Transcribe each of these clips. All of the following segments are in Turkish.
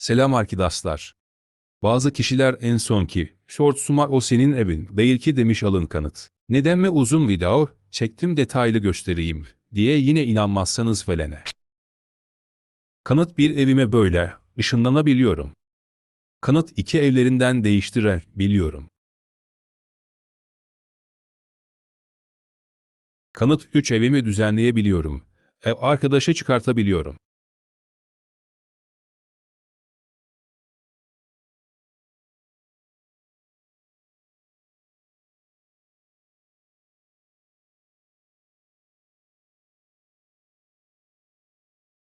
Selam arkadaşlar. Bazı kişiler en son ki, shortsuma o senin evin değil ki demiş alın kanıt. Neden mi uzun video, çektim detaylı göstereyim, diye yine inanmazsanız felene. Kanıt bir evime böyle, ışınlanabiliyorum. Kanıt iki evlerinden değiştirebiliyorum. Kanıt üç evimi düzenleyebiliyorum. Ev arkadaşı çıkartabiliyorum.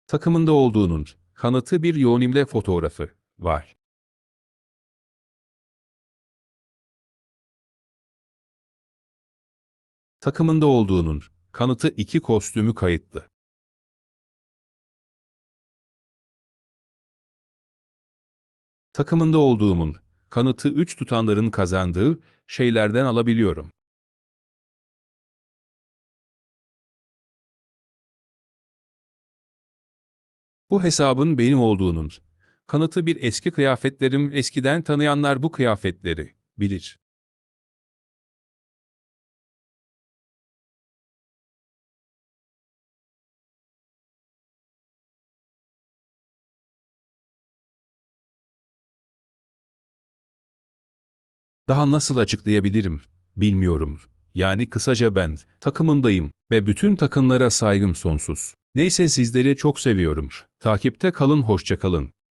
Takımında olduğunun kanıtı bir yoğunimle fotoğrafı var. Takımında olduğunun kanıtı iki kostümü kayıtlı. Takımında olduğumun kanıtı üç tutanların kazandığı şeylerden alabiliyorum. Bu hesabın benim olduğunun kanıtı bir eski kıyafetlerim eskiden tanıyanlar bu kıyafetleri bilir. Daha nasıl açıklayabilirim bilmiyorum. Yani kısaca ben takımındayım ve bütün takımlara saygım sonsuz. Neyse sizleri çok seviyorum. Takipte kalın hoşça kalın.